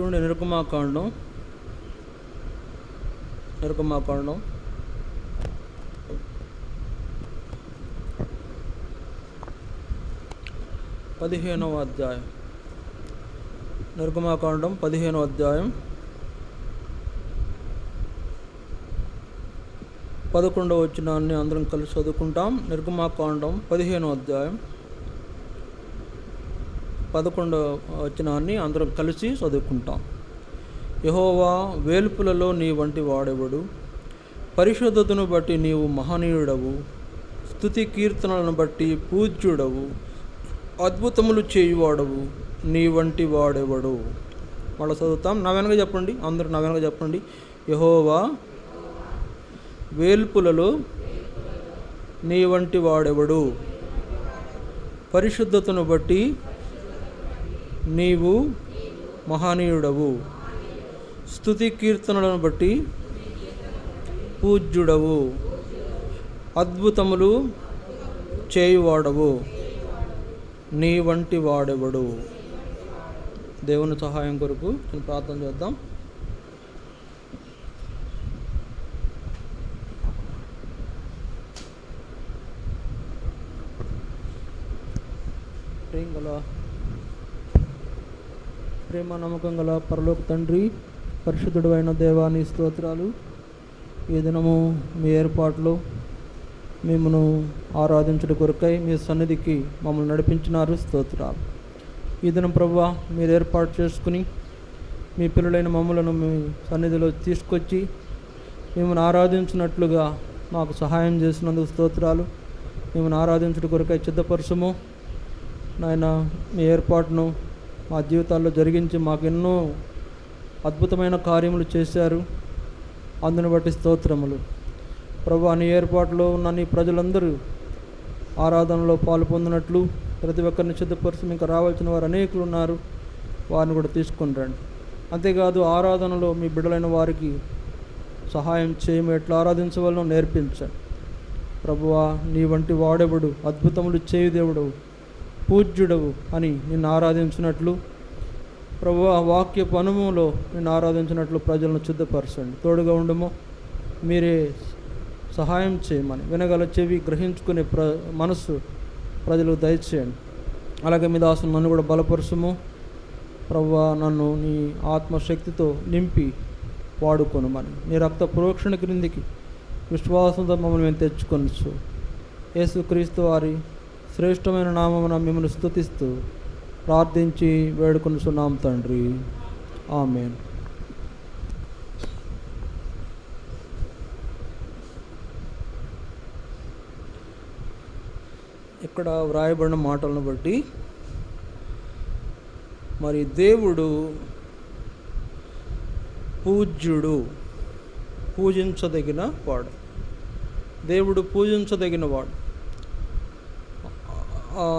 చూడండి నిరుకుమాకాండం నిరుకుమాకాండం పదిహేనవ అధ్యాయం. నిరుకుమాకాండం పదిహేనవ అధ్యాయం. పదకొండవ వచ్చినాన్ని అందరం కలిసి చదువుకుంటాం. నిర్గమాకాండం పదిహేనవ అధ్యాయం. పదకొండు వచనాన్ని అందరం కలిసి చదువుకుంటాం. యహోవా వేల్పులలో నీ వంటి వాడెవడు? పరిశుద్ధతను బట్టి నీవు మహనీయుడవు. స్తుతి కీర్తనలను బట్టి పూజ్యుడవు. అద్భుతములు చేయువాడవు. నీ వంటి వాడెవడు? మళ్ళీ చదువుతాం. నా వెనక చెప్పండి. అందరూ నా వెనక చెప్పండి. యహోవా వేల్పులలో నీ వంటి వాడెవడు? పరిశుద్ధతను బట్టి నీవు మహనీయుడవు. స్థుతి కీర్తనలను బట్టి పూజ్యుడవు. అద్భుతములు చేయువాడవు. నీ వంటి వాడెవడు? దేవుని సహాయం కొరకు ప్రార్థన చేద్దాం ప్రేమ గల ప్రేమ నమ్మకం గల పరలోక తండ్రి పరిశుద్ధుడు అయిన దేవాని స్తోత్రాలు. ఈ దినము మీ ఏర్పాట్లు మిమ్మను ఆరాధించడం కొరకై మీ సన్నిధికి మమ్మల్ని నడిపించినారు స్తోత్రాలు. ఈ దినం ప్రభు మీరు ఏర్పాటు చేసుకుని మీ పిల్లలైన మమ్మలను మీ సన్నిధిలో తీసుకొచ్చి మిమ్మల్ని ఆరాధించినట్లుగా మాకు సహాయం చేసినందుకు స్తోత్రాలు. మిమ్మల్ని ఆరాధించడం కొరకై సిద్ధపరచము. నాయన మీ ఏర్పాటును మా జీవితాల్లో జరిగించి మాకు ఎన్నో అద్భుతమైన కార్యములు చేశారు. అందుని బట్టి స్తోత్రములు. ప్రభు నీ ఏర్పాటులో ఉన్న నీ ప్రజలందరూ ఆరాధనలో పాలు పొందినట్లు ప్రతి ఒక్కరిని సిద్ధపరిచి ఇంకా రావాల్సిన వారు అనేకులు ఉన్నారు. వారిని కూడా తీసుకుని రండి. అంతేకాదు ఆరాధనలో మీ బిడ్డలైన వారికి సహాయం చేయము. ఎట్లా ఆరాధించవలనో నేర్పించండి. ప్రభువా నీ వంటి వాడెవడు అద్భుతములు చేయు దేవుడు పూజ్యుడవు అని నిన్ను ఆరాధించినట్లు ప్రభు ఆ వాక్య పనుములో నిన్ను ఆరాధించినట్లు ప్రజలను సిద్ధపరచండి. తోడుగా ఉండము మీరే సహాయం చేయమని. వినగల చెవి గ్రహించుకునే ప్ర మనస్సు ప్రజలకు దయచేయండి. అలాగే మీ దాసును నన్ను కూడా బలపరుచుము. ప్రభు నన్ను నీ ఆత్మశక్తితో నింపి వాడుకొనుమని. నీ రక్త ప్రోక్షణ క్రిందికి విశ్వాసంతో మమ్మల్ని మేము తెచ్చుకొనొచ్చు. యేసుక్రీస్తు వారి శ్రేష్టమైన నామమున మిమ్మల్ని స్తుతిస్తూ ప్రార్థించి వేడుకొనుచున్నాం తండ్రి. ఆమెన్. ఇక్కడ వ్రాయబడిన మాటలను బట్టి మరి దేవుడు పూజ్యుడు పూజించదగిన వాడు. దేవుడు పూజించదగిన వాడు.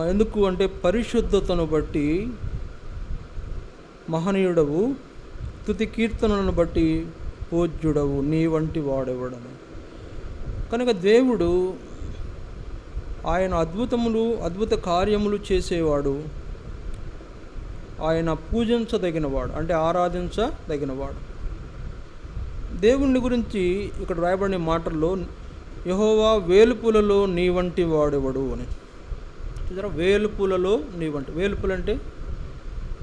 ఎందుకు అంటే పరిశుద్ధతను బట్టి మహనీయుడవు తుతి కీర్తనలను బట్టి పూజ్యుడవు నీ వంటి వాడెవడని. కనుక దేవుడు ఆయన అద్భుతములు అద్భుత కార్యములు చేసేవాడు. ఆయన పూజించదగినవాడు అంటే ఆరాధించదగినవాడు. దేవుణ్ణి గురించి ఇక్కడ రాయబడిన మాటల్లో యహోవా వేలుపులలో నీ వంటి వాడెవడు అని. చూసారా? వేలుపులలో నీ వంటి వేలుపులు అంటే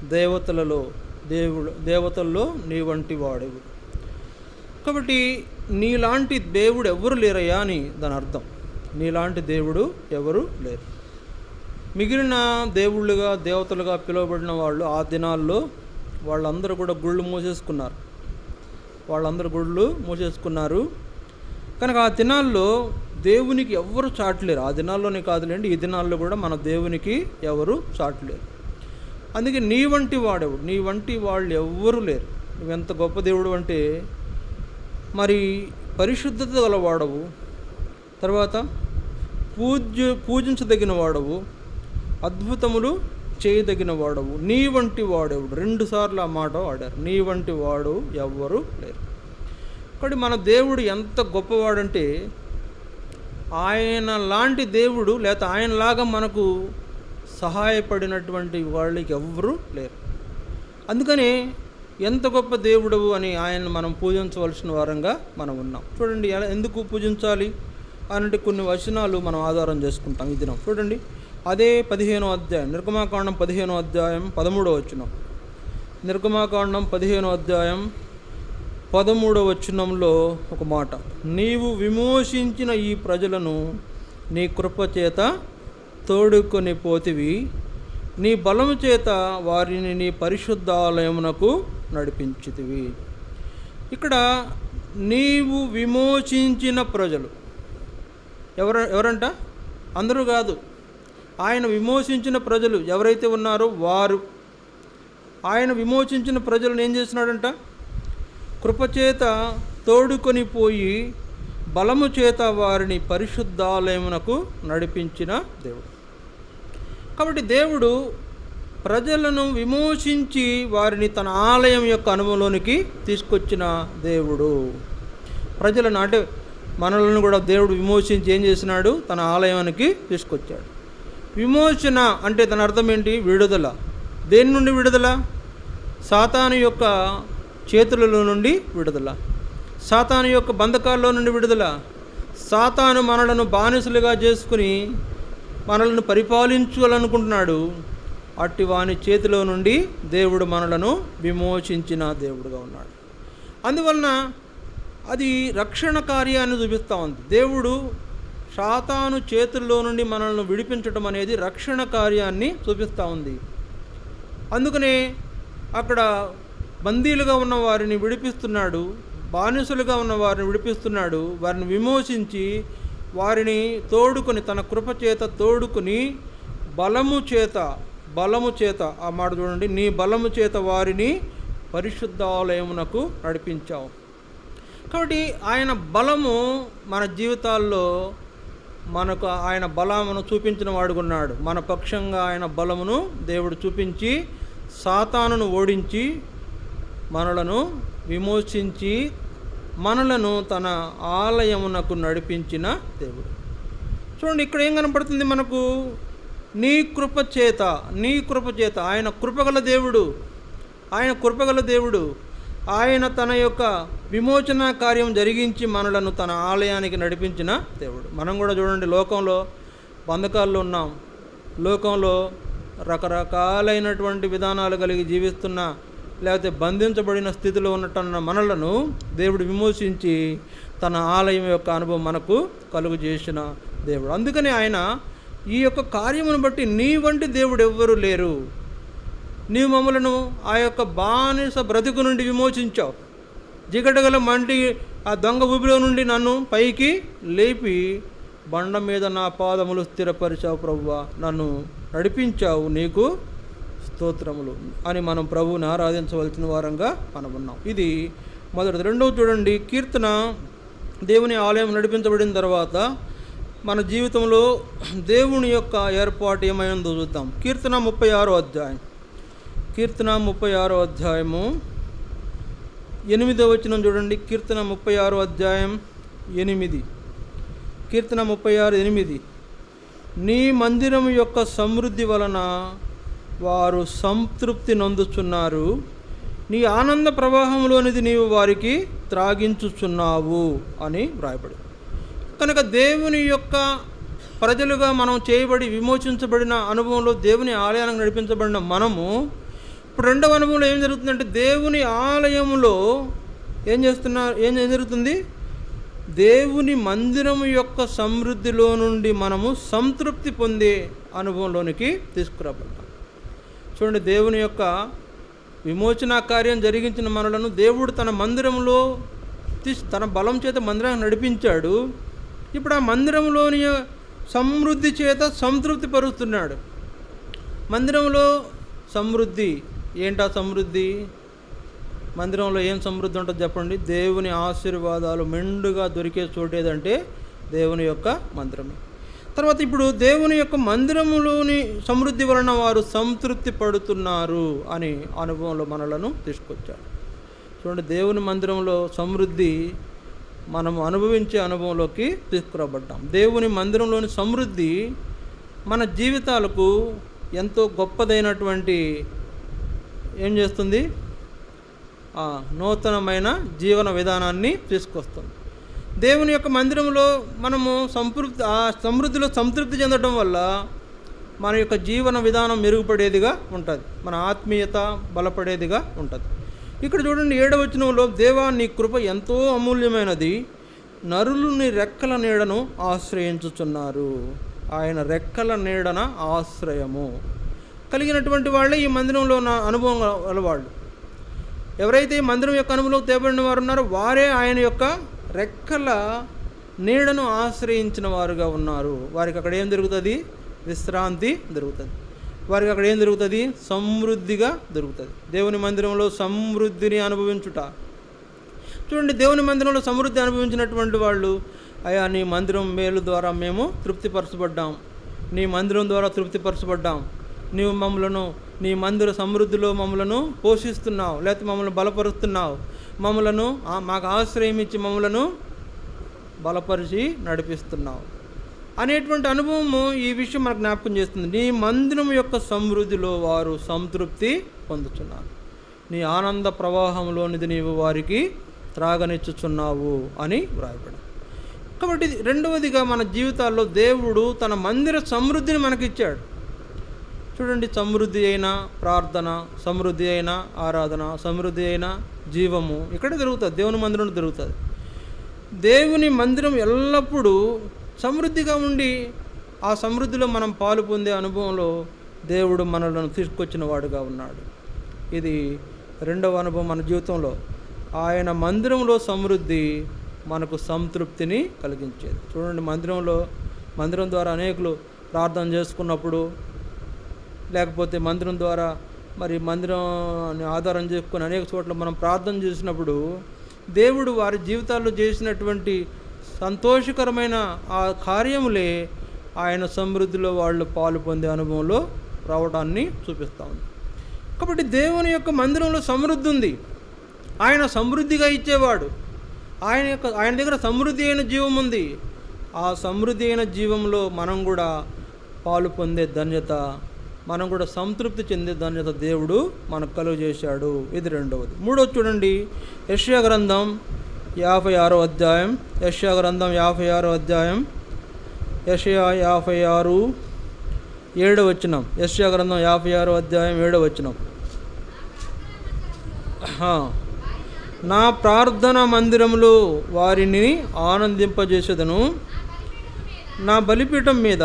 దేవతలలో దేవుడు దేవతల్లో నీ వంటి వాడెవడు కాబట్టి నీలాంటి దేవుడు ఎవరు లేరయ్యా అని దాని అర్థం. నీలాంటి దేవుడు ఎవరు లేరు. మిగిలిన దేవుళ్ళుగా దేవతలుగా పిలువబడిన వాళ్ళు ఆ దినాల్లో వాళ్ళందరూ కూడా గుళ్ళు మూసేసుకున్నారు. వాళ్ళందరూ గుళ్ళు మూసేసుకున్నారు. కనుక ఆ దినాల్లో దేవునికి ఎవరు చాటలేరు. ఆ దినాల్లోనే కాదులేండి ఈ దినాల్లో కూడా మన దేవునికి ఎవరు చాటలేరు. అందుకే నీ వంటి వాడెవడు? నీ వంటి వాళ్ళు ఎవ్వరూ లేరు. నువ్వెంత గొప్ప దేవుడు అంటే మరి పరిశుద్ధత గల వాడవు తర్వాత పూజ్య పూజించదగిన వాడవు అద్భుతములు చేయదగిన వాడవు నీ వంటి వాడెవడు? రెండుసార్లు ఆ మాట వాడారు. నీ వంటి వాడు ఎవ్వరు లేరు. కాబట్టి మన దేవుడు ఎంత గొప్పవాడంటే ఆయన లాంటి దేవుడు లేకపోతే ఆయనలాగా మనకు సహాయపడినటువంటి వాళ్ళకి ఎవ్వరూ లేరు. అందుకని ఎంత గొప్ప దేవుడవు అని ఆయన మనం పూజించవలసిన వారంగా మనం ఉన్నాం. చూడండి ఎలా ఎందుకు పూజించాలి అన్నట్టు కొన్ని వచనాలు మనం ఆధారం చేసుకుంటాం ఈ దినం. చూడండి అదే పదిహేనో అధ్యాయం నిర్గమాకాండం పదిహేనో అధ్యాయం పదమూడో వచనం. నిర్గమాకాండం పదిహేనో అధ్యాయం పదమూడవ వచనంలో ఒక మాట. నీవు విమోచించిన ఈ ప్రజలను నీ కృప చేత తోడుకొని పోతివి. నీ బలము చేత వారిని నీ పరిశుద్ధాలయమునకు నడిపించితివి. ఇక్కడ నీవు విమోచించిన ప్రజలు. ఎవర ఎవరంట? అందరూ కాదు. ఆయన విమోచించిన ప్రజలు ఎవరైతే ఉన్నారో వారు. ఆయన విమోచించిన ప్రజలను ఏం చేసినాడంట కృపచేత తోడుకొని పోయి బలము చేత వారిని పరిశుద్ధాలయమునకు నడిపించిన దేవుడు. కాబట్టి దేవుడు ప్రజలను విమోచించి వారిని తన ఆలయం యొక్క అనుభవంలోనికి తీసుకొచ్చిన దేవుడు. ప్రజలను అంటే మనలను కూడా దేవుడు విమోచించి ఏం చేసినాడు? తన ఆలయానికి తీసుకొచ్చాడు. విమోచన అంటే దాని అర్థం ఏంటి? విడుదల. దేని నుండి విడుదల? సాతాను యొక్క చేతులలో నుండి విడుదల. సాతాను యొక్క బంధకాల్లో నుండి విడుదల. సాతాను మనలను బానిసలుగా చేసుకుని మనలను పరిపాలించాలనుకుంటున్నాడు అట్టి వాని చేతిలో నుండి దేవుడు మనలను విమోచించిన దేవుడుగా ఉన్నాడు. అందువలన అది రక్షణ కార్యాన్ని చూపిస్తూ ఉంది. దేవుడు సాతాను చేతుల్లో నుండి మనల్ని విడిపించడం అనేది రక్షణ కార్యాన్ని చూపిస్తూ ఉంది. అందుకనే అక్కడ బందీలుగా ఉన్న వారిని విడిపిస్తున్నాడు బానిసలుగా ఉన్న వారిని విడిపిస్తున్నాడు వారిని విమోచించి వారిని తోడుకొని తన కృప చేత తోడుకొని బలము చేత బలము చేత ఆ మాట చూడండి నీ బలము చేత వారిని పరిశుద్ధాలయమునకు నడిపించావు. కాబట్టి ఆయన బలము మన జీవితాల్లో మనకు ఆయన బలమును చూపించిన వాడుకున్నాడు మన పక్షంగా ఆయన బలమును దేవుడు చూపించి సాతానును ఓడించి మనలను విమోచించి మనలను తన ఆలయమునకు నడిపించిన దేవుడు. చూడండి ఇక్కడ ఏం కనపడుతుంది మనకు? నీ కృపచేత నీ కృపచేత ఆయన కృపగల దేవుడు ఆయన కృపగల దేవుడు ఆయన తన యొక్క విమోచన కార్యం జరిగించి మనలను తన ఆలయానికి నడిపించిన దేవుడు. మనం కూడా చూడండి లోకంలో బంధకాల్లో ఉన్నాం. లోకంలో రకరకాలైనటువంటి విధానాలు కలిగి జీవిస్తున్న లేకపోతే బంధించబడిన స్థితిలో ఉన్నట్టున్న మనలను దేవుడు విమోచించి తన ఆలయం యొక్క అనుభవం మనకు కలుగు చేసిన దేవుడు. అందుకని ఆయన ఈ యొక్క కార్యమును బట్టి నీ వంటి దేవుడు ఎవ్వరూ లేరు. నీవు మమ్మలను ఆ యొక్క బానిస బ్రతుకు నుండి విమోచించావు. జిగటగల మంటి ఆ దొంగ ఊబిలో నుండి నన్ను పైకి లేపి బండ మీద నా పాదములు స్థిరపరిచావు ప్రభువ. నన్ను నడిపించావు నీకు స్తోత్రములు అని మనం ప్రభువుని ఆరాధించవలసిన వారంగా మనం ఉన్నాం. ఇది మొదటిది. రెండవ చూడండి. కీర్తన దేవుని ఆలయం నడిపించబడిన తర్వాత మన జీవితంలో దేవుని యొక్క ఏర్పాటు ఏమైందో చూద్దాం. కీర్తన ముప్పై ఆరో అధ్యాయం. కీర్తన ముప్పై ఆరో అధ్యాయము ఎనిమిదో వచనం చూడండి. కీర్తన ముప్పై ఆరో అధ్యాయం ఎనిమిది. కీర్తన ముప్పై ఆరు ఎనిమిది. నీ మందిరం యొక్క సమృద్ధి వలన వారు సంతృప్తి నందుచున్నారు. నీ ఆనంద ప్రవాహంలోనిది నీవు వారికి త్రాగించుచున్నావు అని వ్రాయబడి కనుక దేవుని యొక్క ప్రజలుగా మనం చేయబడి విమోచించబడిన అనుభవంలో దేవుని ఆలయానికి నడిపించబడిన మనము ఇప్పుడు రెండవ అనుభవంలో ఏం జరుగుతుందంటే దేవుని ఆలయంలో ఏం చేస్తున్నారు? ఏం ఏం జరుగుతుంది? దేవుని మందిరం యొక్క సమృద్ధిలో నుండి మనము సంతృప్తి పొందే అనుభవంలోనికి తీసుకురాబడతాం. చూడండి దేవుని యొక్క విమోచన కార్యం జరిగించిన మనలను దేవుడు తన మందిరంలో తీసి తన బలం చేత మందిరాన్ని నడిపించాడు. ఇప్పుడు ఆ మందిరంలోని సమృద్ధి చేత సంతృప్తి పరుస్తున్నాడు. మందిరంలో సమృద్ధి ఏంటా సమృద్ధి? మందిరంలో ఏం సమృద్ధి ఉంటుందో చెప్పండి? దేవుని ఆశీర్వాదాలు మెండుగా దొరికే చోటేదంటే దేవుని యొక్క మందిరమే. తర్వాత ఇప్పుడు దేవుని యొక్క మందిరములోని సమృద్ధి వలన వారు సంతృప్తి పడుతున్నారు అని అనుభవంలో మనలను తీసుకొచ్చాడు చూడండి దేవుని మందిరంలో సమృద్ధి మనం అనుభవించే అనుభవంలోకి తీసుకురాబడ్డాం. దేవుని మందిరంలోని సమృద్ధి మన జీవితాలకు ఎంతో గొప్పదైనటువంటి ఏం చేస్తుంది? ఆ, నూతనమైన జీవన విధానాన్ని తీసుకొస్తుంది. దేవుని యొక్క మందిరంలో మనము సంతృప్తి సమృద్ధిలో సంతృప్తి చెందడం వల్ల మన యొక్క జీవన విధానం మెరుగుపడేదిగా ఉంటుంది. మన ఆత్మీయత బలపడేదిగా ఉంటుంది. ఇక్కడ చూడండి ఏడవచనంలో దేవా నీ కృప ఎంతో అమూల్యమైనది. నరులు నీ రెక్కల నీడను ఆశ్రయించుచున్నారు. ఆయన రెక్కల నీడన ఆశ్రయము. కలిగినటువంటి వాళ్ళే ఈ మందిరంలో నా అనుభవం గల వాళ్ళు. ఎవరైతే ఈ మందిరం యొక్క అనుభవం తేబడిన వారు ఉన్నారో వారే ఆయన యొక్క రెక్కల నీడను ఆశ్రయించిన వారుగా ఉన్నారు. వారికి అక్కడ ఏం దొరుకుతుంది? విశ్రాంతి దొరుకుతుంది. వారికి అక్కడ ఏం దొరుకుతుంది? సమృద్ధిగా దొరుకుతుంది. దేవుని మందిరంలో సమృద్ధిని అనుభవించుట. చూడండి దేవుని మందిరంలో సమృద్ధి అనుభవించినటువంటి వాళ్ళు అయ్యా నీ మందిరం మేలు ద్వారా మేము తృప్తిపరచబడ్డాం. నీ మందిరం ద్వారా తృప్తిపరచబడ్డాం. నీవు మమ్మలను నీ మందిర సమృద్ధిలో మమ్మలను పోషిస్తున్నావు. లేకపోతే మమ్మల్ని బలపరుస్తున్నావు. మమ్మలను మాకు ఆశ్రయం ఇచ్చి మమ్మలను బలపరిచి నడిపిస్తున్నావు. అనేటువంటి అనుభవము ఈ విషయం మనకు జ్ఞాపకం చేస్తుంది. నీ మందిరం యొక్క సమృద్ధిలో వారు సంతృప్తి పొందుతున్నారు నీ ఆనంద ప్రవాహంలోనిది నీవు వారికి త్రాగనిచ్చుచున్నావు అని వ్రాయబడి కాబట్టి రెండవదిగా మన జీవితాల్లో దేవుడు తన మందిర సమృద్ధిని మనకిచ్చాడు. చూడండి సమృద్ధి అయిన ప్రార్థన సమృద్ధి అయిన ఆరాధన సమృద్ధి అయిన జీవము. ఇక్కడ జరుగుతుంది. దేవుని మందిరంలో జరుగుతుంది. దేవుని మందిరం ఎల్లప్పుడూ సమృద్ధిగా ఉండి ఆ సమృద్ధిలో మనం పాలు పొందే అనుభవంలో దేవుడు మనలను తీసుకొచ్చిన వాడుగా ఉన్నాడు. ఇది రెండవ అనుభవం మన జీవితంలో. ఆయన మందిరంలో సమృద్ధి మనకు సంతృప్తిని కలిగించేది. చూడండి మందిరంలో మందిరం ద్వారా అనేకులు ప్రార్థన చేసుకున్నప్పుడు లేకపోతే మందిరం ద్వారా మరి మందిరాన్ని ఆధారం చేసుకొని అనేక చోట్ల మనం ప్రార్థన చేసినప్పుడు దేవుడు వారి జీవితాల్లో చేసినటువంటి సంతోషకరమైన ఆ కార్యములే ఆయన సమృద్ధిలో వాళ్ళు పాలు పొందే అనుభవంలో రావడాన్ని చూపిస్తా ఉంది. కాబట్టి దేవుని యొక్క మందిరంలో సమృద్ధి ఉంది. ఆయన సమృద్ధిగా ఇచ్చేవాడు. ఆయన యొక్క ఆయన దగ్గర సమృద్ధి అయిన జీవం ఉంది. ఆ సమృద్ధి అయిన జీవంలో మనం కూడా పాలు పొందే ధన్యత మనం కూడా సంతృప్తి చెందే ధన్యత దేవుడు మనకు కలుగు చేశాడు. ఇది రెండవది. మూడవది చూడండి. యష్యా గ్రంథం యాభై ఆరో అధ్యాయం. యష్యా గ్రంథం యాభై ఆరో అధ్యాయం. యషయా యాభై ఆరు ఏడవ వచనం. యష్యా గ్రంథం యాభై ఆరో అధ్యాయం ఏడవ వచనం. నా ప్రార్థన మందిరములు వారిని ఆనందింపజేసేదను. నా బలిపీఠం మీద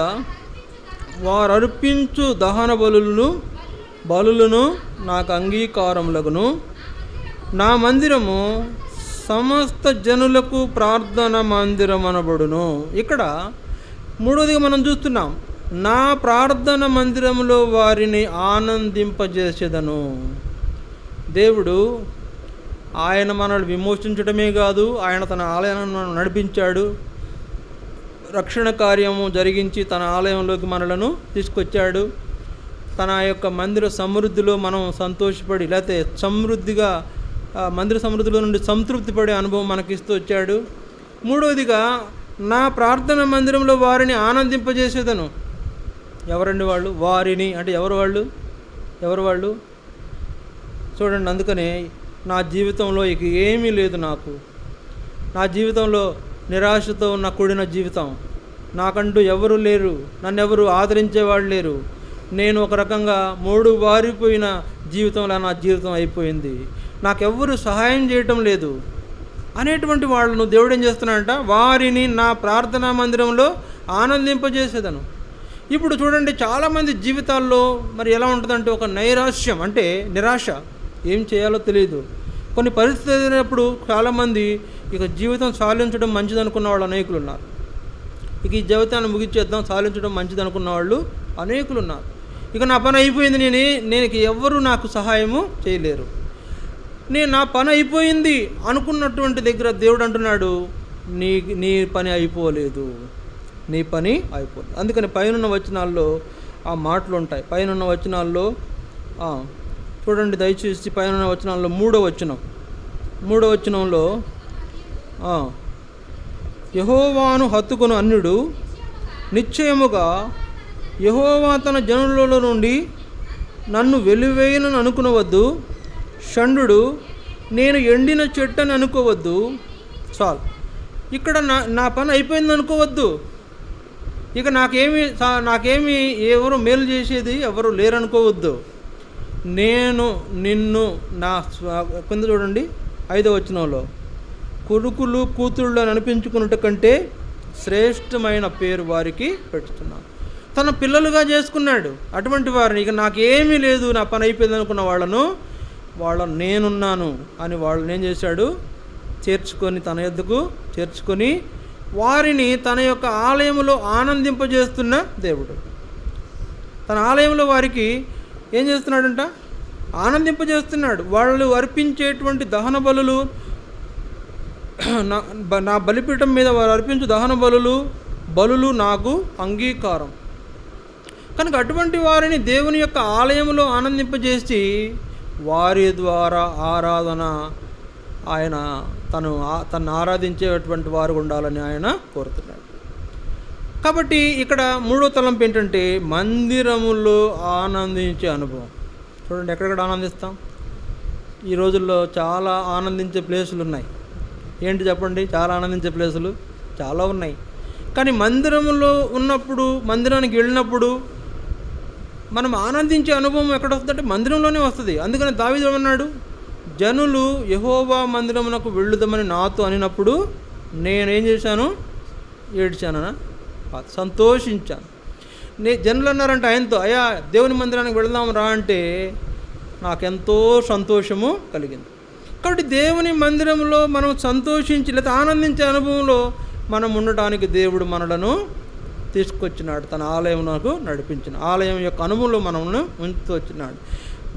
వారు అర్పించు దహన బలులను బలులను నాకు అంగీకారములగును. నా మందిరము సమస్త జనులకు ప్రార్థన మందిరం అనబడును ఇక్కడ మూడోదిగా మనం చూస్తున్నాం నా ప్రార్థన మందిరంలో వారిని ఆనందింపజేసేదను. దేవుడు ఆయన మనల్ని విమోచించడమే కాదు ఆయన తన ఆలయాన్ని నడిపించాడు. రక్షణ కార్యము జరిగించి తన ఆలయంలోకి మనలను తీసుకొచ్చాడు. తన యొక్క మందిర సమృద్ధిలో మనం సంతోషపడి లేకపోతే సమృద్ధిగా మందిర సమృద్ధిలో నుండి సంతృప్తి పడే అనుభవం మనకిస్తూ వచ్చాడు. మూడవదిగా నా ప్రార్థన మందిరంలో వారిని ఆనందింపజేసేదను. ఎవరండి వాళ్ళు? వారిని. అంటే ఎవరు వాళ్ళు? ఎవరు వాళ్ళు? చూడండి అందుకనే నా జీవితంలో ఇక ఏమీ లేదు నాకు. నా జీవితంలో నిరాశతో ఉన్న కూడిన జీవితం. నాకంటూ ఎవరు లేరు. నన్ను ఎవరు ఆదరించేవాళ్ళు లేరు. నేను ఒక రకంగా మూడు వారిపోయిన జీవితంలో నా జీవితం అయిపోయింది. నాకెవ్వరు సహాయం చేయటం లేదు. అనేటువంటి వాళ్ళను దేవుడు ఏం చేస్తున్నాడంట? వారిని నా ప్రార్థనా మందిరంలో ఆనందింపజేసేదను. ఇప్పుడు చూడండి చాలామంది జీవితాల్లో మరి ఎలా ఉంటుందంటే ఒక నైరాశ్యం అంటే నిరాశ. ఏం చేయాలో తెలియదు కొన్ని పరిస్థితులు ఎదురైనప్పుడు చాలామంది ఇక జీవితం సాధించడం మంచిది అనుకున్న వాళ్ళు అనేకులు ఉన్నారు ఇక ఈ జీవితాన్ని ముగించేద్దాం సాధించడం మంచిది అనుకున్న వాళ్ళు అనేకులు ఉన్నారు ఇక నా పని అయిపోయింది నేను నేను ఎవరు ఎవ్వరూ నాకు సహాయము చేయలేరు. నేను నా పని అయిపోయింది అనుకున్నటువంటి దగ్గర దేవుడు అంటున్నాడు నీ నీ పని అయిపోలేదు. నీ పని అయిపోలేదు. అందుకని పైనున్న వచనాల్లో ఆ మాటలు ఉంటాయి పైనున్న వచనాల్లో చూడండి దయచేసి పైనున్న వచనాల్లో మూడో వచనం. మూడో వచనంలో యహోవాను హత్తుకుని అన్యుడు నిశ్చయముగా యహోవా తన జనులలో నుండి నన్ను వెలివేయనని అనుకునవద్దు. షండు నేను ఎండిన చెట్టు అని అనుకోవద్దు. చాలు. ఇక్కడ నా నా పని అయిపోయింది అనుకోవద్దు. ఇక నాకేమి నాకేమి ఎవరు మేలు చేసేది ఎవరు లేరనుకోవద్దు. నేను నిన్ను నా స్వ- కింద చూడండి ఐదో వచనంలో. కొడుకులు కూతుళ్ళు అనిపించుకున్నట కంటే శ్రేష్టమైన పేరు వారికి పెడుతున్నాను. తన పిల్లలుగా చేసుకున్నాడు. అటువంటి వారిని ఇక నాకేమీ లేదు నా పని అయిపోయింది అనుకున్న వాళ్ళను వాళ్ళ నేనున్నాను అని వాళ్ళని ఏం చేశాడు? చేర్చుకొని తన యొద్దకు చేర్చుకొని వారిని తన యొక్క ఆలయంలో ఆనందింపజేస్తున్న దేవుడు. తన ఆలయంలో వారికి ఏం చేస్తున్నాడంట? ఆనందింపజేస్తున్నాడు. వాళ్ళు అర్పించేటువంటి దహన బలులు నా బ- నా బలిపీఠం మీద వారు అర్పించు దహన బలులు బలులు నాకు అంగీకారం. కనుక అటువంటి వారిని దేవుని యొక్క ఆలయంలో ఆనందింపజేసి వారి ద్వారా ఆరాధన ఆయన తను ఆ- తను ఆరాధించేటువంటి వారు ఉండాలని ఆయన కోరుతున్నాడు. కాబట్టి ఇక్కడ మూడో తలంపు ఏంటంటే మందిరములో ఆనందించే అనుభవం. చూడండి ఎక్కడెక్కడ ఆనందిస్తాం? ఈ రోజుల్లో చాలా ఆనందించే ప్లేసులు ఉన్నాయి ఏంటి చెప్పండి? చాలా ఆనందించే ప్లేసులు చాలా ఉన్నాయి. కానీ మందిరంలో ఉన్నప్పుడు మందిరానికి వెళ్ళినప్పుడు మనం ఆనందించే అనుభవం ఎక్కడ వస్తుందంటే మందిరంలోనే వస్తుంది. అందుకని దావిదమన్నాడు జనులు యహోవా మందిరమునకు వెళ్ళుదామని నాతో అనినప్పుడు నేనేం చేశాను? ఏడ్చానా? సంతోషించాను. నే జనులు అన్నారంట ఆయనతో అయ్యా దేవుని మందిరానికి వెళదాం రా అంటే నాకెంతో సంతోషము కలిగింది. కాబట్టి దేవుని మందిరంలో మనం సంతోషించి లేదా ఆనందించే అనుభవంలో మనం ఉండటానికి దేవుడు మనలను తీసుకొచ్చినాడు. తన ఆలయమునకు నడిపించిన ఆలయం యొక్క అనుభవంలో మనల్ని ఉంచుతూ వచ్చినాడు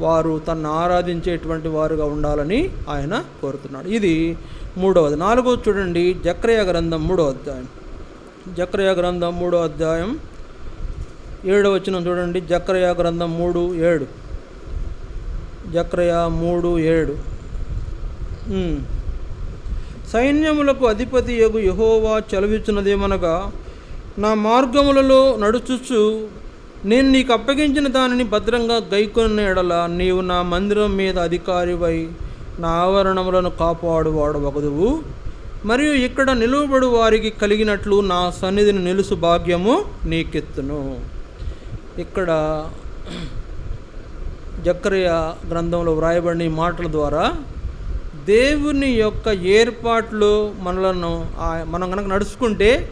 వారు తను ఆరాధించేటువంటి వారుగా ఉండాలని ఆయన కోరుతున్నాడు. ఇది మూడవది. నాలుగవది చూడండి. జక్రయ గ్రంథం మూడో అధ్యాయం. జక్రయ గ్రంథం మూడో అధ్యాయం ఏడవ వచ్చిన చూడండి. జక్రయ గ్రంథం మూడు ఏడు. జక్రయ మూడు ఏడు. సైన్యములకు అధిపతి యొగు యహోవా చలవిచ్చినదేమనగా నా మార్గములలో నడుచుచు నేను నీకు అప్పగించిన దానిని భద్రంగా గైకొన్న ఎడల నీవు నా మందిరం మీద అధికారివై నా ఆవరణములను కాపాడువాడు వగదువు. మరియు ఇక్కడ నిలువబడు వారికి కలిగినట్లు నా సన్నిధిని నిలుసు భాగ్యము నీకెత్తును. ఇక్కడ జక్రయ గ్రంథంలో వ్రాయబడిన ఈ మాటల ద్వారా దేవుని యొక్క ఏర్పాట్లు మనలను మనం కనుక నడుచుకుంటే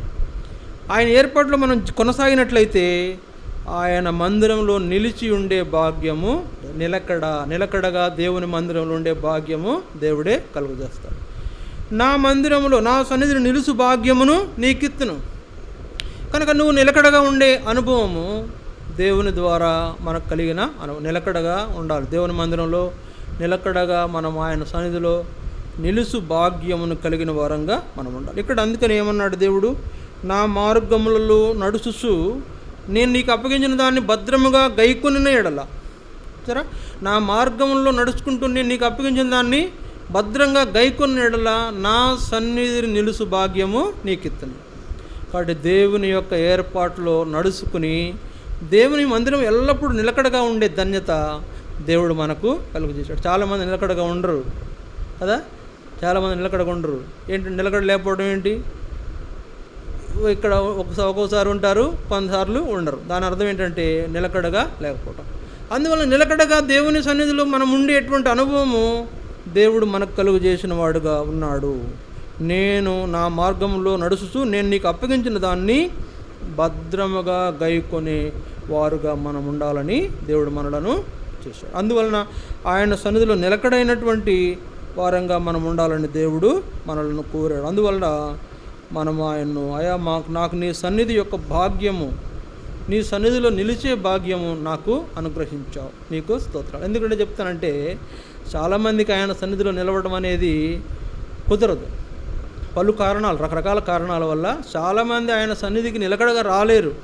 ఆయన ఏర్పాట్లు మనం కొనసాగినట్లయితే ఆయన మందిరంలో నిలిచి ఉండే భాగ్యము నిలకడ నిలకడగా దేవుని మందిరంలో ఉండే భాగ్యము దేవుడే కలుగజేస్తాడు. నా మందిరంలో నా సన్నిధిని నిలుసు భాగ్యమును నీకిత్తును. కనుక నువ్వు నిలకడగా ఉండే అనుభవము దేవుని ద్వారా మనకు కలిగిన అను నిలకడగా ఉండాలి. దేవుని మందిరంలో నిలకడగా మనం ఆయన సన్నిధిలో నిలుసు భాగ్యమును కలిగిన వారంగా మనం ఉండాలి. ఇక్కడ అందుకని ఏమన్నాడు దేవుడు? నా మార్గములలో నడుచుసు నేను నీకు అప్పగించిన దాన్ని భద్రముగా గైకొని ఎడల. సరే నా మార్గంలో నడుచుకుంటూ నేను నీకు అప్పగించిన దాన్ని భద్రంగా గైకొని ఎడల నా సన్నిధిని నిలుసు భాగ్యము నీకిత్తను. కాబట్టి దేవుని యొక్క ఏర్పాటులో నడుచుకుని దేవుని మందిరం ఎల్లప్పుడూ నిలకడగా ఉండే ధన్యత దేవుడు మనకు కలుగు చేశాడు. చాలామంది నిలకడగా ఉండరు. కదా? చాలామంది నిలకడగా ఉండరు. ఏంటి? నిలకడ లేకపోవడం ఏంటి? ఇక్కడ ఒకసారి ఒక్కోసారి ఉంటారు కొన్నిసార్లు ఉండరు. దాని అర్థం ఏంటంటే నిలకడగా లేకపోవటం. అందువల్ల నిలకడగా దేవుని సన్నిధిలో మనం ఉండేటువంటి అనుభవము దేవుడు మనకు కలుగు చేసిన వాడుగా ఉన్నాడు. నేను నా మార్గంలో నడుస్తూ నేను నీకు అప్పగించిన దాన్ని భద్రముగా గైకొనే వారుగా మనం ఉండాలని దేవుడు మనలను చేశాడు. అందువలన ఆయన సన్నిధిలో నిలకడైనటువంటి వారంగా మనం ఉండాలని దేవుడు మనల్ని కోరాడు. అందువలన మనం ఆయన్ను అయా మాకు నాకు నీ సన్నిధి యొక్క భాగ్యము నీ సన్నిధిలో నిలిచే భాగ్యము నాకు అనుగ్రహించావు. నీకు స్తోత్రాలు. ఎందుకంటే చెప్తానంటే చాలామందికి ఆయన సన్నిధిలో నిలవడం అనేది కుదరదు. పలు కారణాలు రకరకాల కారణాల వల్ల చాలామంది ఆయన సన్నిధికి నిలకడగా రాలేరు.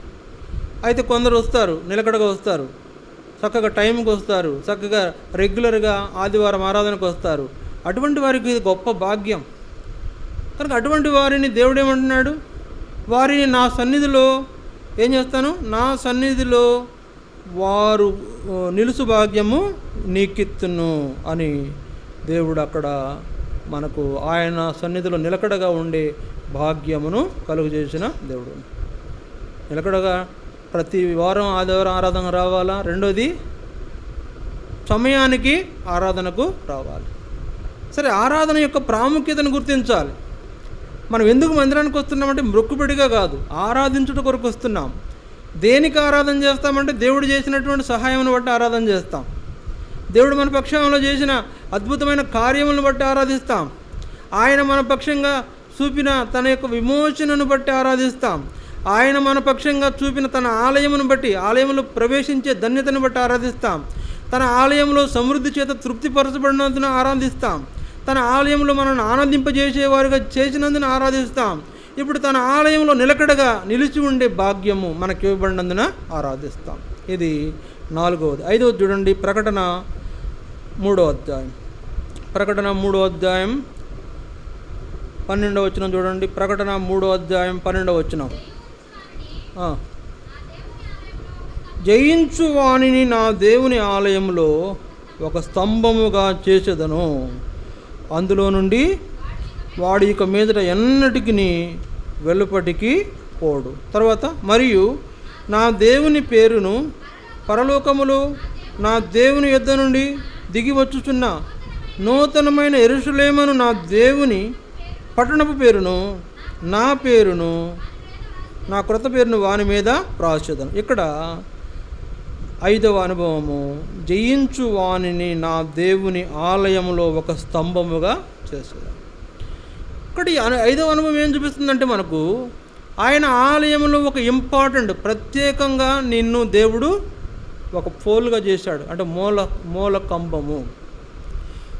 అయితే కొందరు వస్తారు నిలకడగా వస్తారు. చక్కగా టైంకి వస్తారు. చక్కగా రెగ్యులర్గా ఆదివారం ఆరాధనకు వస్తారు. అటువంటి వారికి ఇది గొప్ప భాగ్యం. కనుక అటువంటి వారిని దేవుడు ఏమంటున్నాడు? వారిని నా సన్నిధిలో ఏం చేస్తాను? నా సన్నిధిలో వారు నిలుసు భాగ్యము నీకిత్తును అని దేవుడు అక్కడ మనకు ఆయన సన్నిధిలో నిలకడగా ఉండే భాగ్యమును కలుగజేసిన దేవుడు. నిలకడగా ప్రతి వారం ఆదివారం ఆరాధన రావాలా? రెండోది సమయానికి ఆరాధనకు రావాలి. సరే ఆరాధన యొక్క ప్రాముఖ్యతను గుర్తించాలి. మనం ఎందుకు మందిరానికి వస్తున్నామంటే మొక్కుబడిగా కాదు ఆరాధించుట కొరకు వస్తున్నాం. దేనికి ఆరాధన చేస్తామంటే దేవుడు చేసినటువంటి సహాయమును బట్టి ఆరాధన చేస్తాం. దేవుడు మన పక్షంలో చేసిన అద్భుతమైన కార్యములను బట్టి ఆరాధిస్తాం. ఆయన మన పక్షంగా చూపిన తన యొక్క విమోచనను బట్టి ఆరాధిస్తాం. ఆయన మనపక్షంగా చూపిన తన ఆలయమును బట్టి ఆలయంలో ప్రవేశించే ధన్యతను బట్టి ఆరాధిస్తాం. తన ఆలయంలో సమృద్ధి చేత తృప్తిపరచబడినందున ఆరాధిస్తాం. తన ఆలయంలో మనల్ని ఆనందింపజేసేవారుగా చేసినందున ఆరాధిస్తాం. ఇప్పుడు తన ఆలయంలో నిలకడగా నిలిచి ఉండే భాగ్యము మనకి ఇవ్వబడినందున ఆరాధిస్తాం. ఇది నాలుగవది. ఐదవది చూడండి. ప్రకటన మూడో అధ్యాయం. ప్రకటన మూడో అధ్యాయం పన్నెండవ వచనం చూడండి. ప్రకటన మూడో అధ్యాయం పన్నెండవ వచనం. జయించు వాణిని నా దేవుని ఆలయంలో ఒక స్తంభముగా చేసేదను. అందులో నుండి వాడి ఇక మీదట ఎన్నటికి వెలుపటికి పోడు. తర్వాత మరియు నా దేవుని పేరును పరలోకములో నా దేవుని యుద్ధ నుండి దిగి వచ్చుచున్న నూతనమైన ఎరుషులేమను నా దేవుని పట్టణపు పేరును నా పేరును నా క్రొత్త పేరును వాని మీద ప్రాచుదను ఇక్కడ ఐదవ అనుభవము జయించు వానిని నా దేవుని ఆలయంలో ఒక స్తంభముగా చేసేదాను ఇక్కడ ఐదవ అనుభవం ఏం చూపిస్తుందంటే మనకు ఆయన ఆలయంలో ఒక ఇంపార్టెంట్ ప్రత్యేకంగా నిన్ను దేవుడు ఒక పోలుగా చేశాడు అంటే మూల మూల కంబము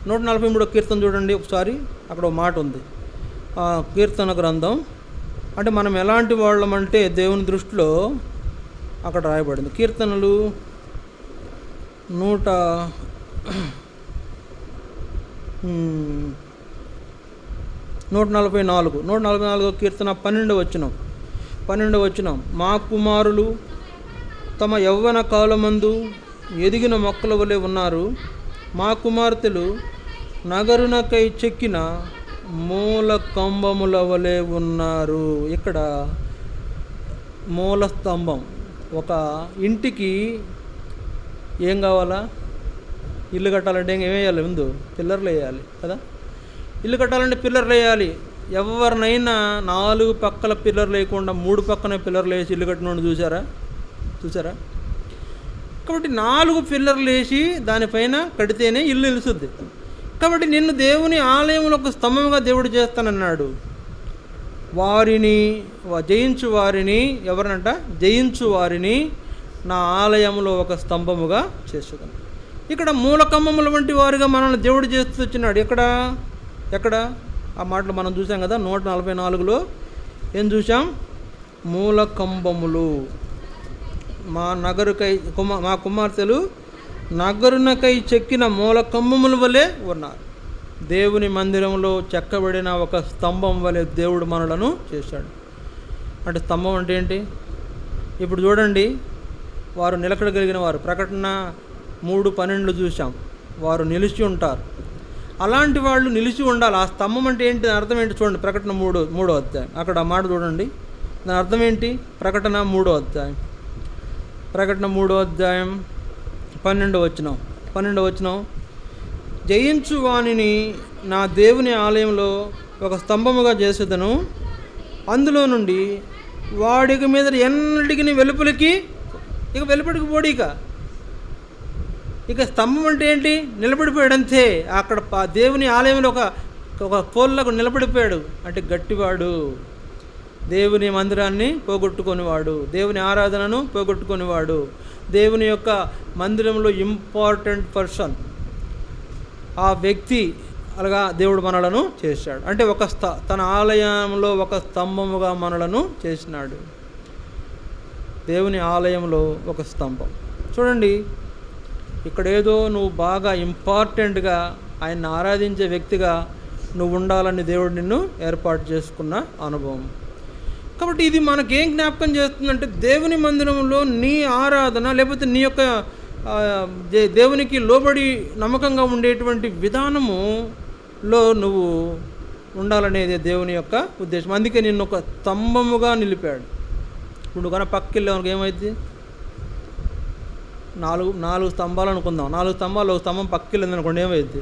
నూట నలభై మూడో కీర్తన చూడండి ఒకసారి అక్కడ ఒక మాట ఉంది. ఆ కీర్తన గ్రంథం అంటే మనం ఎలాంటి వాళ్ళం అంటే దేవుని దృష్టిలో అక్కడ రాయబడింది. కీర్తనలు నూట నూట నలభై నాలుగు. నూట నలభై నాలుగో కీర్తన పన్నెండు వచ్చినాం పన్నెండు వచ్చినాం మా కుమారులు తమ యవ్వన కాలమందు ఎదిగిన మొక్కల వలె ఉన్నారు. మా కుమార్తెలు నగరునకై చెక్కిన మూల కంబముల వలె ఉన్నారు. ఇక్కడ మూల స్తంభం. ఒక ఇంటికి ఏం కావాలా? ఇల్లు కట్టాలంటే ఏం వేయాలి ముందు? పిల్లర్లు వేయాలి కదా? ఇల్లు కట్టాలంటే పిల్లర్లు వేయాలి. ఎవరినైనా నాలుగు పక్కల పిల్లర్లు వేయకుండా మూడు పక్కన పిల్లర్లు వేసి ఇల్లు కట్టినోడు చూసారా చూసారా కాబట్టి నాలుగు పిల్లర్లు వేసి దానిపైన కడితేనే ఇల్లు నిలుస్తుంది. కాబట్టి నిన్ను దేవుని ఆలయంలో ఒక స్తంభంగా దేవుడు చేస్తానన్నాడు. వారిని జయించు వారిని ఎవరినంట? జయించు వారిని నా ఆలయంలో ఒక స్తంభముగా చేసేదాను ఇక్కడ మూలకమ్మముల వంటి వారిగా మనల్ని దేవుడు చేస్తూ వచ్చినాడు. ఎక్కడ? ఎక్కడ? ఆ మాటలు మనం చూసాం కదా నూట నలభై నాలుగులో. ఏం చూసాం? మూలకంబములు మా నగరుకై కుమ మా కుమార్తెలు నగరునకై చెక్కిన మూల కంబముల వలె ఉన్నారు. దేవుని మందిరంలో చెక్కబడిన ఒక స్తంభం వలె దేవుడు మనలను చేశాడు. అంటే స్తంభం అంటే ఏంటి? ఇప్పుడు చూడండి వారు నిలకడగలిగిన వారు. ప్రకటన మూడు పన్నెండు చూసాం వారు నిలిచి ఉంటారు. అలాంటి వాళ్ళు నిలిచి ఉండాలి. ఆ స్తంభం అంటే ఏంటి? అర్థం ఏంటి చూడండి ప్రకటన మూడు మూడో అధ్యాయం. అక్కడ ఆ మాట చూడండి. దాని అర్థం ఏంటి? ప్రకటన మూడో అధ్యాయం. ప్రకటన మూడో అధ్యాయం. పన్నెండు వచనం. పన్నెండు వచనం. జయించు వాణిని నా దేవుని ఆలయంలో ఒక స్తంభముగా చేసేదను. అందులో నుండి వాడికి మీద ఎన్నటికి వెలుపలికి ఇక వెలుపలికి పోడు ఇక. ఇక స్తంభం అంటే ఏంటి? నిలబడిపోయాడు అంతే అక్కడ దేవుని ఆలయంలో ఒక ఒక పోల్లకు నిలబడిపోయాడు. అంటే గట్టివాడు. దేవుని మందిరాన్ని పోగొట్టుకునేవాడు. దేవుని ఆరాధనను పోగొట్టుకునేవాడు. దేవుని యొక్క మందిరంలో ఇంపార్టెంట్ పర్సన్ ఆ వ్యక్తి అలాగా దేవుడు మనలను చేశాడు. అంటే ఒక స్థ తన ఆలయంలో ఒక స్తంభముగా మనలను చేసినాడు. దేవుని ఆలయంలో ఒక స్తంభం. చూడండి ఇక్కడేదో నువ్వు బాగా ఇంపార్టెంట్గా ఆయన్ని ఆరాధించే వ్యక్తిగా నువ్వు ఉండాలని దేవుడు నిన్ను ఏర్పాటు చేసుకున్న అనుభవం. కాబట్టి ఇది మనకేం జ్ఞాపకం చేస్తుందంటే దేవుని మందిరంలో నీ ఆరాధన లేకపోతే నీ యొక్క దేవునికి లోబడి నమ్మకంగా ఉండేటువంటి విధానములో నువ్వు ఉండాలనేది దేవుని యొక్క ఉద్దేశం. అందుకే నిన్ను ఒక స్తంభముగా నిలిపాడు. ఇప్పుడు కనుక పక్కకి వెళ్ళావు ఏమైంది? నాలుగు నాలుగు స్తంభాలు అనుకుందాం. నాలుగు స్తంభాలు ఒక స్తంభం పక్కకి అనుకోండి ఏమైంది?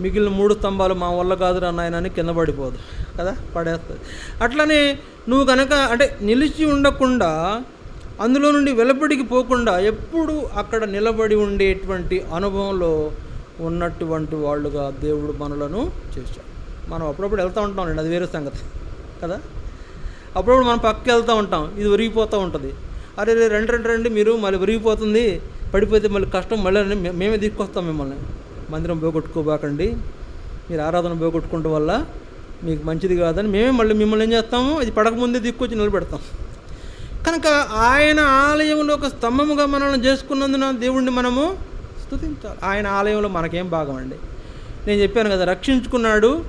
మిగిలిన మూడు స్తంభాలు మా వల్ల కాదురా నాయన అని కింద పడిపోదు. కదా? పడేస్తుంది. అట్లనే నువ్వు కనుక అంటే నిలిచి ఉండకుండా అందులో నుండి వెలబడికి పోకుండా ఎప్పుడు అక్కడ నిలబడి ఉండేటువంటి అనుభవంలో ఉన్నటువంటి వాళ్ళుగా దేవుడు మనలను చేశాడు. మనం అప్పుడప్పుడు వెళ్తూ ఉంటాం అది వేరే సంగతి. కదా? అప్పుడప్పుడు మనం పక్కకి వెళ్తూ ఉంటాం ఇది ఉరిగిపోతూ ఉంటుంది. అరే రెండు రెండు రండి మీరు మళ్ళీ ఉరిగిపోతుంది పడిపోతే మళ్ళీ కష్టం మళ్ళీ మే- మేమే తీసుకొస్తాం మిమ్మల్ని. మందిరం పోగొట్టుకోబాకండి. మీరు ఆరాధన పోగొట్టుకోవడం వల్ల మీకు మంచిది కాదని మేమే మళ్ళీ మిమ్మల్ని ఏం చేస్తాము? అది పడకముందే దిక్కొచ్చి నిలబెడతాం. కనుక ఆయన ఆలయంలో ఒక స్తంభముగా మనల్ని చేసుకున్నందున దేవుణ్ణి మనము స్తుతించాలి. ఆయన ఆలయంలో మనకేం భాగం అండి నేను చెప్పాను కదా రక్షించుకున్నాడు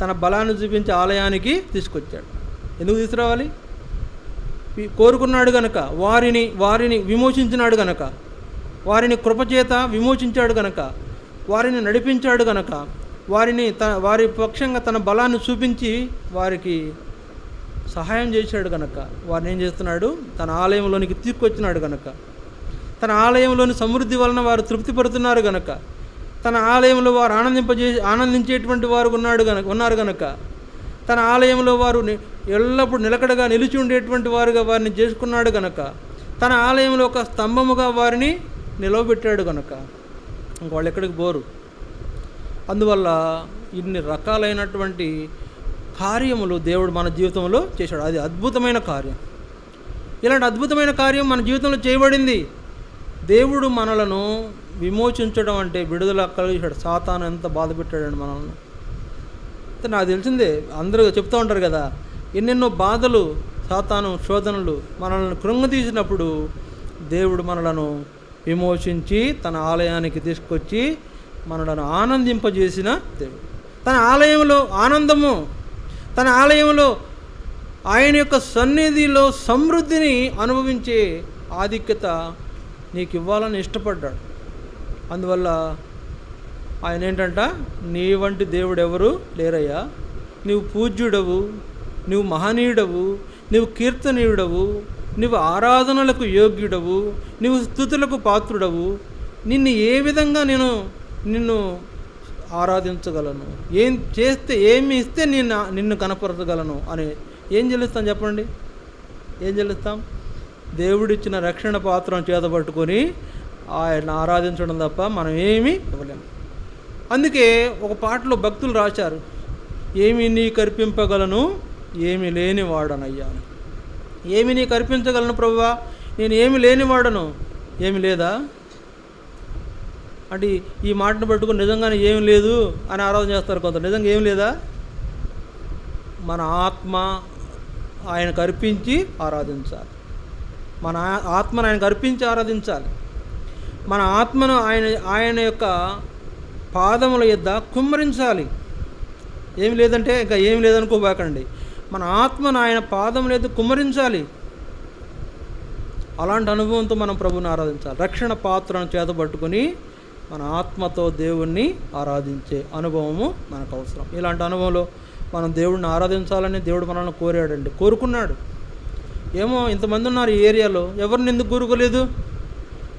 తన బలాన్ని చూపించి ఆలయానికి తీసుకొచ్చాడు. ఎందుకు తీసుకురావాలి? కోరుకున్నాడు గనక వారిని వారిని విమోచించినాడు గనక వారిని కృపచేత విమోచించాడు గనక వారిని నడిపించాడు గనక వారిని త వారి పక్షంగా తన బలాన్ని చూపించి వారికి సహాయం చేశాడు గనక వారిని ఏం చేస్తున్నాడు? తన ఆలయంలోనికి తీసుకొచ్చినాడు గనక. తన ఆలయంలోని సమృద్ధి వలన వారు తృప్తి పడుతున్నారు గనక. తన ఆలయంలో వారు ఆనందింపజే ఆనందించేటువంటి వారు ఉన్నాడు గనక ఉన్నారు గనక. తన ఆలయంలో వారు ఎల్లప్పుడూ నిలకడగా నిలిచి ఉండేటువంటి వారుగా వారిని చేసుకున్నాడు గనక. తన ఆలయంలో ఒక స్తంభముగా వారిని నిలవబెట్టాడు గనక. వాళ్ళు ఎక్కడికి పోరు. అందువల్ల ఇన్ని రకాలైనటువంటి కార్యములు దేవుడు మన జీవితంలో చేశాడు. అది అద్భుతమైన కార్యం. ఇలాంటి అద్భుతమైన కార్యం మన జీవితంలో చేయబడింది. దేవుడు మనలను విమోచించడం అంటే విడుదల కలిగాడు సాతాను ఎంత బాధ పెట్టాడండి మనల్ని. అయితే నాకు తెలిసిందే అందరూ చెప్తూ ఉంటారు కదా ఎన్నెన్నో బాధలు సాతాను శోధనలు మనల్ని కృంగతీసినప్పుడు దేవుడు మనలను విమోచించి తన ఆలయానికి తీసుకొచ్చి మనలను ఆనందింపజేసిన దేవుడు. తన ఆలయంలో ఆనందము తన ఆలయంలో ఆయన యొక్క సన్నిధిలో సమృద్ధిని అనుభవించే ఆధిక్యత నీకు ఇవ్వాలని ఇష్టపడ్డాడు. అందువల్ల ఆయన ఏంటంట నీ వంటి దేవుడు ఎవరు లేరయ్యా? నీవు పూజ్యుడవు నువ్వు మహనీయుడవు నువ్వు కీర్తనీయుడవు నువ్వు ఆరాధనలకు యోగ్యుడవు నువ్వు స్థుతులకు పాత్రుడవు. నిన్ను ఏ విధంగా నేను నిన్ను ఆరాధించగలను? ఏం చేస్తే ఏమి ఇస్తే నిన్ను నిన్ను కనపరచగలను అని ఏం చెల్లిస్తాం చెప్పండి? ఏం చెల్లిస్తాం? దేవుడిచ్చిన రక్షణ పాత్రను చేతపట్టుకొని ఆయన ఆరాధించడం తప్ప మనం ఏమీ ఇవ్వలేము. అందుకే ఒక పాటలో భక్తులు రాశారు ఏమి నీ కర్పింపగలను ఏమి లేని వాడనయ్యాను ఏమి నీ కర్పించగలను ప్రభువా? నేను ఏమి లేనివాడను. ఏమి లేదా? అంటే ఈ- మాటను పట్టుకుని నిజంగానే ఏమి లేదు అని ఆరాధన చేస్తారు కొంత నిజంగా ఏం లేదా? మన ఆత్మ ఆయనకు అర్పించి ఆరాధించాలి. మన ఆత్మను ఆయనకు అర్పించి ఆరాధించాలి. మన ఆత్మను ఆయన ఆయన యొక్క పాదముల యొద్ద కుమ్మరించాలి. ఏమి లేదంటే ఇంకా ఏమి లేదనుకోబాకండి. మన ఆత్మను ఆయన పాదం లేదు కుమ్మరించాలి అలాంటి అనుభవంతో మనం ప్రభుని ఆరాధించాలి. రక్షణ పాత్రను చేతబట్టుకుని మన ఆత్మతో దేవుణ్ణి ఆరాధించే అనుభవము మనకు అవసరం. ఇలాంటి అనుభవంలో మనం దేవుడిని ఆరాధించాలని దేవుడు మనల్ని కోరాడండి. కోరుకున్నాడు. ఏమో ఇంతమంది ఉన్నారు ఈ ఏరియాలో. ఎవరిని ఎందుకు కోరుకోలేదు?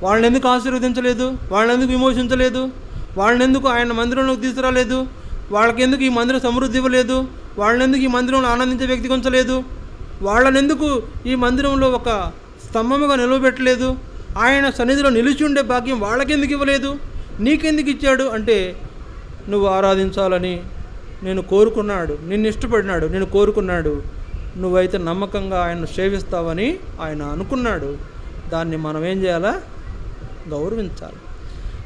వాళ్ళని ఎందుకు ఆశీర్వదించలేదు? వాళ్ళని ఎందుకు విమోచించలేదు? వాళ్ళని ఎందుకు ఆయన మందిరంలోకి తీసుకురాలేదు? వాళ్ళకి ఎందుకు ఈ మందిరం సమృద్ధి ఇవ్వలేదు? వాళ్ళనెందుకు ఈ మందిరంలో ఆనందించే వ్యక్తి ఉంచలేదు వాళ్ళనెందుకు ఈ మందిరంలో ఒక స్తంభముగా నిలవబెట్టలేదు? ఆయన సన్నిధిలో నిలిచి ఉండే భాగ్యం వాళ్ళకెందుకు ఇవ్వలేదు? నీకెందుకు ఇచ్చాడు? అంటే నువ్వు ఆరాధించాలని నేను కోరుకున్నాడు. నిన్ను ఇష్టపడినాడు. నేను కోరుకున్నాడు. నువ్వైతే నమ్మకంగా ఆయన సేవిస్తావని ఆయన అనుకున్నాడు. దాన్ని మనం ఏం చేయాలా? గౌరవించాలి.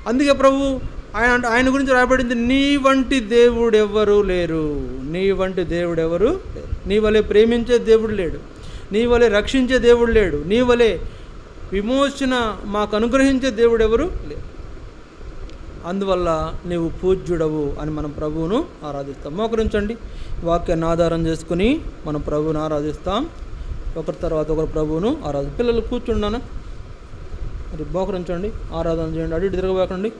అందుకే ప్రభు ఆయన ఆయన గురించి రాయబడింది నీ వంటి దేవుడు లేరు. నీ వంటి దేవుడు ఎవరు లేరు. నీ వలె ప్రేమించే దేవుడు లేడు. నీ వలె రక్షించే దేవుడు లేడు. నీ వలె విమోచన మాకు అనుగ్రహించే దేవుడు ఎవరు లేరు. అందువల్ల నీవు పూజ్యుడవు అని మనం ప్రభువును ఆరాధిస్తాం. మోకరించండి. వాక్యాన్ని ఆధారం చేసుకుని మనం ప్రభువును ఆరాధిస్తాం. ఒకరి తర్వాత ఒకరు ప్రభువును ఆరాధి పిల్లలు కూర్చుండాను? మరి బోకరించండి ఆరాధన చేయండి. అడిగి ఇటు తిరగబోకండి.